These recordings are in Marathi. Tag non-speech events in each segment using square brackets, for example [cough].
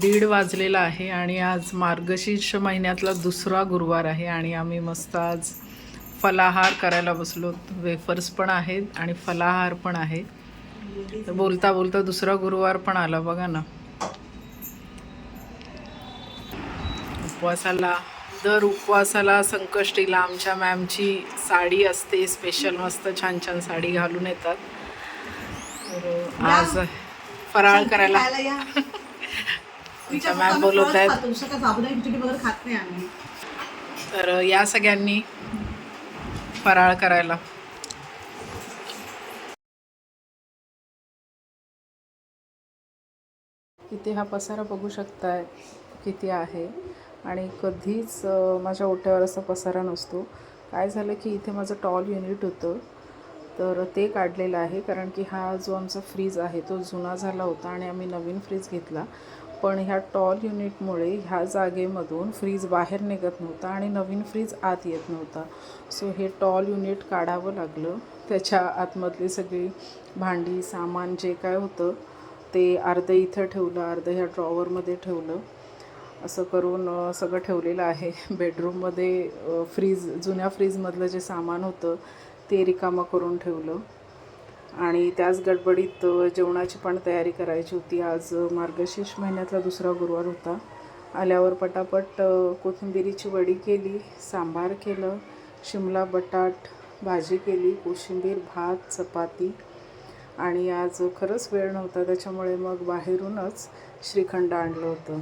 दीड वाजलेला आहे आणि आज मार्गशीर्ष महिन्यातला दुसरा गुरुवार आहे आणि आम्ही मस्त आज फलाहार करायला बसलो. वेफर्स पण आहेत आणि फलाहार पण आहे. तर बोलता बोलता दुसरा गुरुवार पण आला बघा ना. उपवासाला दर उपवासाला संकष्टीला आमच्या मॅमची साडी असते स्पेशल मस्त छान छान साडी घालून येतात. आज फराळ करायला मॅम बोलवत आहेत. खातो, नाही आम्ही. तर या सगळ्यांनी फराळ करायला. इथे हा पसारा बघू शकताय किती आहे. आणि कधीच माझ्या ओट्यावर असा पसारा नसतो. काय झालं की इथे माझं टॉल युनिट होतं. तर ते काढलेलं आहे कारण की हा जो आमचा फ्रीज आहे तो जुना झाला होता आणि आम्ही नवीन फ्रीज घेतला. पण ह्या टॉल युनिटमुळे ह्या जागेमधून फ्रीज बाहेर निघत नव्हता आणि नवीन फ्रीज आत येत नव्हता. सो हे टॉल युनिट काढावं लागलं. त्याच्या आतमधली सगळी भांडी सामान जे काय होतं ते अर्धं इथं ठेवलं अर्धं ह्या ड्रॉवरमध्ये ठेवलं. असं करून सगळं ठेवलेलं आहे. [laughs] बेडरूममध्ये फ्रीज जुन्या फ्रीजमधलं जे सामान होतं ते रिकामं करून ठेवलं. आणि त्याच गडबडीत जेवणाची पण तयारी करायची होती. आज मार्गशीर्ष महिन्यातला दुसरा गुरुवार होता. आल्यावर पटापट कोथिंबिरीची वडी केली सांबार केलं शिमला बटाट भाजी केली कोशिंबीर भात चपाती. आणि आज खरंच वेळ नव्हता त्याच्यामुळे मग बाहेरूनच श्रीखंड आणलं होतं.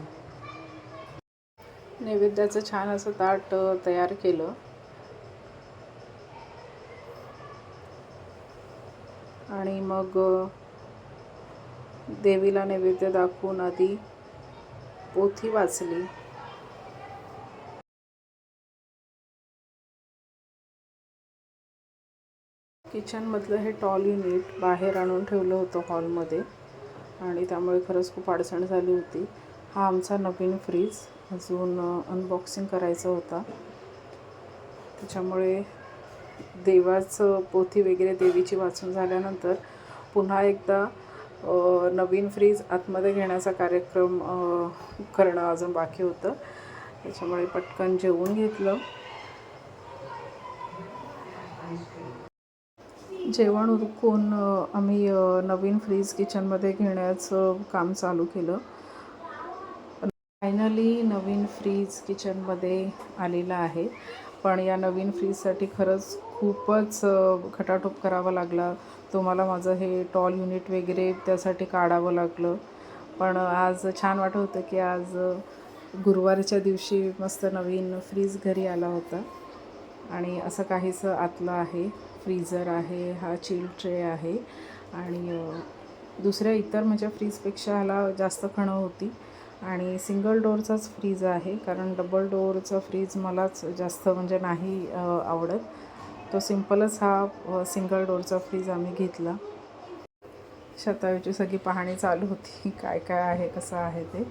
नैवेद्याचं छान असं ताट तयार केलं. आणि मग देवीला नैवेद्य दाखवून आधी पोथी वाचली. किचनमधलं हे टॉल युनिट बाहेर आणून ठेवलं होतं हॉलमध्ये आणि त्यामुळे खरंच खूप अडचण झाली होती. हा आमचा नवीन फ्रीज अजून अनबॉक्सिंग करायचा होता. त्याच्यामुळे देवाचं पोथी वगैरे देवीची वाचून झाल्यानंतर पुन्हा एकदा नवीन फ्रीज आतमध्ये घेण्याचा कार्यक्रम करणं अजून बाकी होतं. त्याच्यामुळे पटकन जेवून घेतलं. जेवण उरकून आम्ही नवीन फ्रीज किचनमध्ये घेण्याचं काम चालू केलं. फायनली नवीन फ्रीज किचनमध्ये आलेला आहे. पण या नवीन फ्रीजसाठी खरंच खूपच खटाटोप करावा लागला. तुम्हाला माझं हे टॉल युनिट वगैरे त्यासाठी काढावं लागलं. पण आज छान वाटत होतं की आज गुरुवारच्या दिवशी मस्त नवीन फ्रीज घरी आला होता. आणि असं काहीसं आतलं आहे. फ्रीझर आहे हा चिल ट्रे आहे. आणि दुसऱ्या इतर म्हणजे फ्रीजपेक्षा ह्याला जास्त खणं होती. आणि सिंगल डोअरचाच फ्रीज आहे कारण डबल डोअरचा फ्रीज मलाच जास्त म्हणजे नाही आवडत. तो सिम्पलच हा सिंगल डोअरचा फ्रीज आम्ही घेतला. शतायूची सगळी पाहणी चालू होती [laughs] काय काय आहे कसं आहे ते.